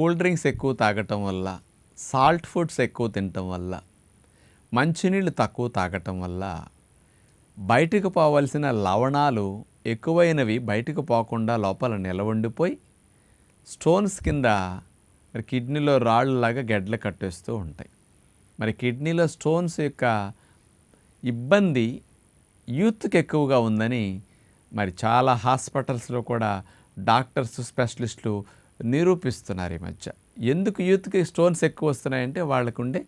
Cool drinks ఎక్కువ తాగటం వల్ల సాల్ట్ ఫుడ్స్ ఎక్కువ తినటం వల్ల మంచినీళ్ళు తక్కువ తాగటం వల్ల బయటకు పోవలసిన లవణాలు ఎక్కువైనవి బయటకు పోకుండా లోపల నిలవండిపోయి స్టోన్స్ కింద మరి కిడ్నీలో రాళ్ళలాగా గెడ్లు కట్టేస్తూ ఉంటాయి. మరి కిడ్నీలో స్టోన్స్ యొక్క ఇబ్బంది యూత్కి ఎక్కువగా ఉందని మరి చాలా హాస్పిటల్స్లో కూడా డాక్టర్స్ స్పెషలిస్టులు నిరూపిస్తున్నారు ఈ మధ్య. ఎందుకు యూత్కి స్టోన్స్ ఎక్కువ వస్తున్నాయంటే వాళ్ళకు ఉండే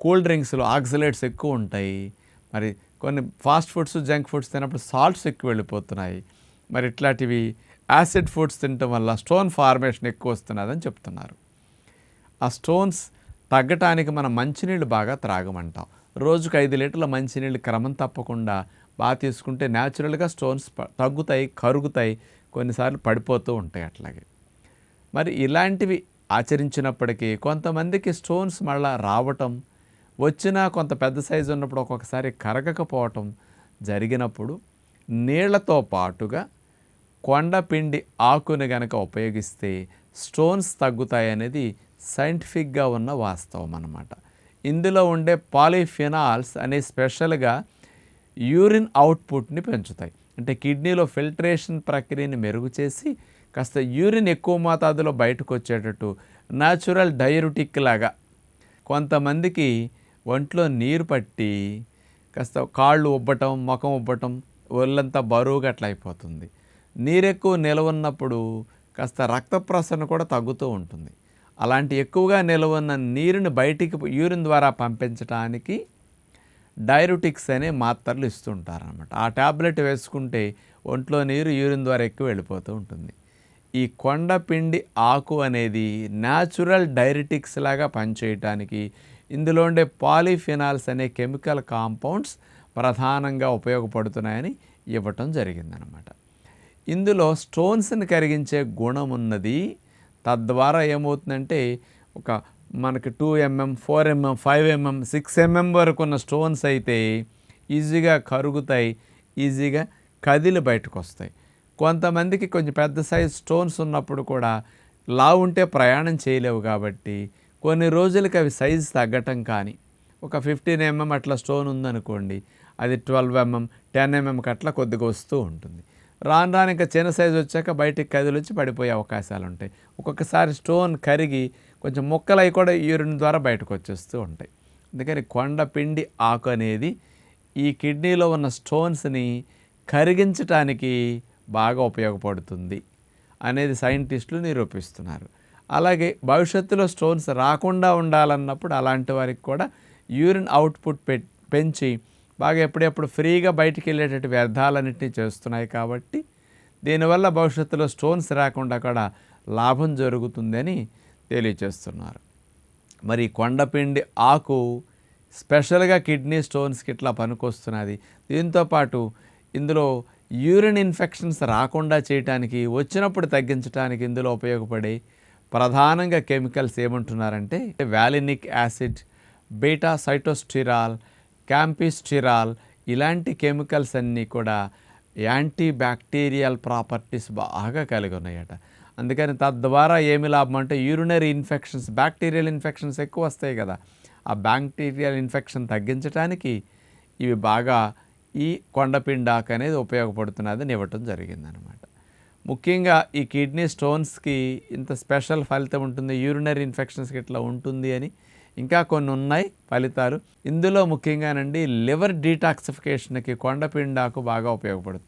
కూల్ డ్రింక్స్లో ఆక్సిలేట్స్ ఎక్కువ ఉంటాయి. మరి కొన్ని ఫాస్ట్ ఫుడ్స్ జంక్ ఫుడ్స్ తిన్నప్పుడు సాల్ట్స్ ఎక్కువ వెళ్ళిపోతున్నాయి. మరి ఇట్లాంటివి యాసిడ్ ఫుడ్స్ తినటం వల్ల స్టోన్ ఫార్మేషన్ ఎక్కువ వస్తున్నదని చెప్తున్నారు. ఆ స్టోన్స్ తగ్గటానికి మనం మంచినీళ్ళు బాగా త్రాగమంటాం. రోజుకు ఐదు లీటర్ల మంచినీళ్ళు క్రమం తప్పకుండా బాగా తీసుకుంటే న్యాచురల్గా స్టోన్స్ తగ్గుతాయి కరుగుతాయి కొన్నిసార్లు పడిపోతూ ఉంటాయి అట్లాగే. మరి ఇలాంటివి ఆచరించినప్పటికీ కొంతమందికి స్టోన్స్ మళ్ళా రావటం వచ్చినా కొంత పెద్ద సైజు ఉన్నప్పుడు ఒక్కొక్కసారి కరగకపోవటం జరిగినప్పుడు నీళ్ళతో పాటుగా కొండపిండి ఆకుని గనక ఉపయోగిస్తే స్టోన్స్ తగ్గుతాయనేది సైంటిఫిక్గా ఉన్న వాస్తవం అన్నమాట. ఇందులో ఉండే పాలిఫినాల్స్ అనే స్పెషల్గా యూరిన్ అవుట్పుట్ని పెంచుతాయి. అంటే కిడ్నీలో ఫిల్టరేషన్ ప్రక్రియని మెరుగు చేసి కాస్త యూరిన్ ఎక్కువ మోతాదులో బయటకు వచ్చేటట్టు న్యాచురల్ డైరుటిక్ లాగా కొంతమందికి ఒంట్లో నీరు పట్టి కాస్త కాళ్ళు ఉబ్బటం ముఖం ఉబ్బటం ఒళ్ళంతా బరువుగా అట్లా అయిపోతుంది. నీరు ఎక్కువ నిలవన్నప్పుడు కాస్త రక్త ప్రసరణ కూడా తగ్గుతూ ఉంటుంది. అలాంటి ఎక్కువగా నిలవన్న నీరుని బయటికి యూరిన్ ద్వారా పంపించడానికి డైరుటిక్స్ అనే మాత్రలు ఇస్తుంటారనమాట ఆ ట్యాబ్లెట్ వేసుకుంటే ఒంట్లో నీరు యూరిన్ ద్వారా ఎక్కువ వెళ్ళిపోతూ ఉంటుంది. ఈ కొండపిండి ఆకు అనేది న్యాచురల్ డైరిటిక్స్ లాగా పనిచేయటానికి ఇందులో ఉండే పాలిఫినాల్స్ అనే కెమికల్ కాంపౌండ్స్ ప్రధానంగా ఉపయోగపడుతున్నాయని ఇవ్వటం జరిగిందనమాట ఇందులో స్టోన్స్ని కరిగించే గుణం ఉన్నది. తద్వారా ఏమవుతుందంటే ఒక మనకి two mm four mm five mm six mm వరకు ఉన్న స్టోన్స్ అయితే ఈజీగా కరుగుతాయి ఈజీగా కదిలి బయటకు వస్తాయి. కొంతమందికి కొంచెం పెద్ద సైజ్ స్టోన్స్ ఉన్నప్పుడు కూడా లా ఉంటే ప్రయాణం చేయలేవు కాబట్టి కొన్ని రోజులకి అవి సైజు తగ్గటం కానీ ఒక ఫిఫ్టీన్ ఎంఎం అట్లా స్టోన్ ఉందనుకోండి అది ట్వెల్వ్ ఎంఎం టెన్ ఎంఎంకి అట్లా కొద్దిగా వస్తూ ఉంటుంది. రాను రాను ఇంకా చిన్న సైజు వచ్చాక బయటికి కదిలిచ్చి పడిపోయే అవకాశాలు ఉంటాయి. ఒక్కొక్కసారి స్టోన్ కరిగి కొంచెం ముక్కలు అవి కూడా యూరిన్ ద్వారా బయటకు వచ్చేస్తూ ఉంటాయి. అందుకని కొండపిండి ఆకు అనేది ఈ కిడ్నీలో ఉన్న స్టోన్స్ని కరిగించటానికి బాగా ఉపయోగపడుతుంది అనేది సైంటిస్టులు నిరూపిస్తున్నారు. అలాగే భవిష్యత్తులో స్టోన్స్ రాకుండా ఉండాలన్నప్పుడు అలాంటి వారికి కూడా యూరిన్ అవుట్పుట్ పె పెంచి బాగా ఎప్పుడెప్పుడు ఫ్రీగా బయటికి వెళ్ళేటట్టు వ్యర్థాలన్నింటినీ చేస్తున్నాయి కాబట్టి దీనివల్ల భవిష్యత్తులో స్టోన్స్ రాకుండా కూడా లాభం జరుగుతుందని తెలియచేస్తున్నారు మరి కొండపిండి ఆకు స్పెషల్గా కిడ్నీ స్టోన్స్కి ఇట్లా పనికొస్తున్నది. దీంతోపాటు ఇందులో యూరిన్ ఇన్ఫెక్షన్స్ రాకుండా చేయటానికి వచ్చినప్పుడు తగ్గించడానికి ఇందులో ఉపయోగపడే ప్రధానంగా కెమికల్స్ ఏమంటున్నారంటే వ్యాలినిక్ యాసిడ్ బీటా సైటోస్టిరాల్ క్యాంపిస్టిరాల్ ఇలాంటి కెమికల్స్ అన్నీ కూడా యాంటీ బ్యాక్టీరియల్ ప్రాపర్టీస్ బాగా కలిగి ఉన్నాయట. అందుకని తద్వారా ఏమి లాభం అంటే యూరినరీ ఇన్ఫెక్షన్స్ బ్యాక్టీరియల్ ఇన్ఫెక్షన్స్ ఎక్కువ వస్తాయి కదా. ఆ బ్యాక్టీరియల్ ఇన్ఫెక్షన్ తగ్గించడానికి ఇవి బాగా ఈ కొండపిండాకు అనేది ఉపయోగపడుతున్నదని ఇవ్వటం జరిగిందనమాట ముఖ్యంగా ఈ కిడ్నీ స్టోన్స్కి ఇంత స్పెషల్ ఫలితం ఉంటుంది యూరినరీ ఇన్ఫెక్షన్స్కి ఇట్లా ఉంటుంది అని ఇంకా కొన్ని ఉన్నాయి ఫలితాలు. ఇందులో ముఖ్యంగానండి లివర్ డీటాక్సిఫికేషన్కి కొండపిండాకు బాగా ఉపయోగపడుతుంది.